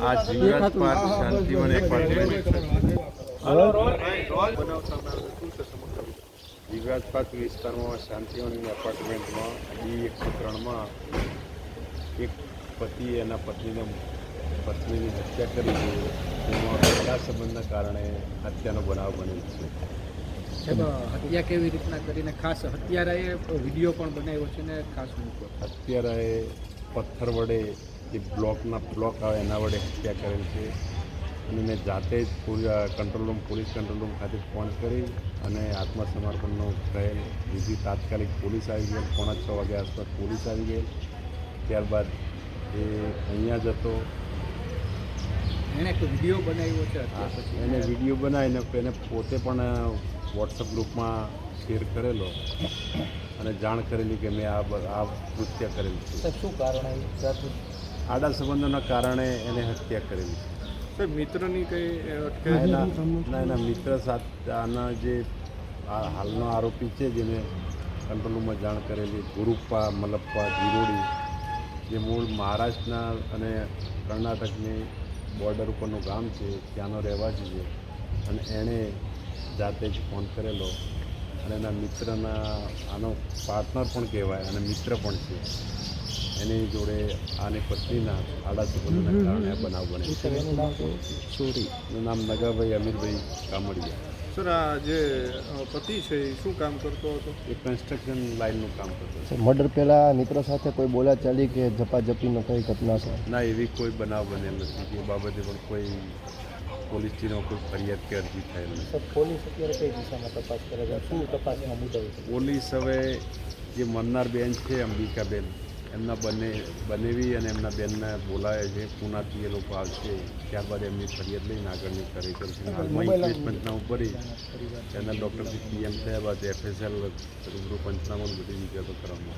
આ Jivraj park Shantivan apartment Jivraj park વિસ્તારમાં શાંતિવન એપાર્ટમેન્ટમાં બી એકસો ત્રણમાં એક પતિ એના પત્નીને પત્નીની હત્યા કરી છે. તેમાં પહેલા સંબંધના કારણે હત્યાનો બનાવ બનેલ છે. હત્યા કેવી રીતના કરીને ખાસ હત્યારાએ વીડિયો પણ બનાવ્યો છે ને ખાસ મૂક્યો અત્યારે પથ્થર વડે જે બ્લોકના બ્લોક આવે એના વડે હત્યા કરેલ છે. અને મેં જાતે જ પૂરી control room police control room ખાતે ફોન કરી અને આત્મસમર્પણનો થયેલ બીજી તાત્કાલિક પોલીસ આવી ગયેલ. પોણા છ વાગ્યા આસપાસ પોલીસ આવી ગઈ ત્યારબાદ એ અહીંયા જતો એણે વીડિયો બનાવ્યો છે? હત્યા પછી એને વીડિયો બનાવીને એને પોતે પણ વોટ્સઅપ ગ્રુપમાં શેર કરેલો અને જાણ કરેલી કે મેં આ બ- આ કૃત્ય કરેલું છે. શું કારણ? આવ્યું આડા સંબંધોના કારણે એને હત્યા કરેલી છે. મિત્રની કઈ એના એના મિત્ર સાથે આના જે હાલનો આરોપી છે જેને કંટ્રોલમાં જાણ કરેલી ગુરુપ્પા મલપ્પા જીરોડી જે મૂળ મહારાષ્ટ્રના અને કર્ણાટકની બોર્ડર ઉપરનું ગામ છે ત્યાંનો રહેવાસી છે. અને એણે જાતે જ ફોન કરેલો અને એના મિત્રના આનો પાર્ટનર પણ કહેવાય અને મિત્ર પણ છે. એની જોડે આની પત્નીના આડા સંબંધોના કારણે આ બનાવ બને છે. એનું નામ નગાભાઈ અમીરભાઈ કામડિયા. સર આ જે પતિ છે એ શું કામ કરતો હતો? એ કન્સ્ટ્રક્શન લાઇનનું કામ કરતો હતો. મર્ડર પહેલાં મિત્રો સાથે કોઈ બોલા ચાલી કે ઝપાઝપીનો કઈ ઘટના છે? ના એવી કોઈ બનાવ બનેલ નથી. એ બાબતે પણ કોઈ પોલીસ સ્ટેશનમાં કોઈ ફરિયાદ કે અરજી થયેલ નથી. પોલીસ અત્યારે કઈ દિશામાં તપાસ કરે છે? શું તપાસમાં મુદ્દો છે? પોલીસ હવે જે મરનાર બેન છે અંબિકાબેન એમના બંને બનેવી અને એમના બેનને બોલાવે છે. પૂનાથી એ લોકો આવશે. ત્યારબાદ એમની ફરિયાદ લઈને આગળની કરી કરશે હાલમાં ઇન્વેસ્ટમેન્ટના ઉપર એના ડૉક્ટરથી પીએમ થયા બાદ એફએસએલ રૂબરૂ પંચનામો બધી વિગતો કરવામાં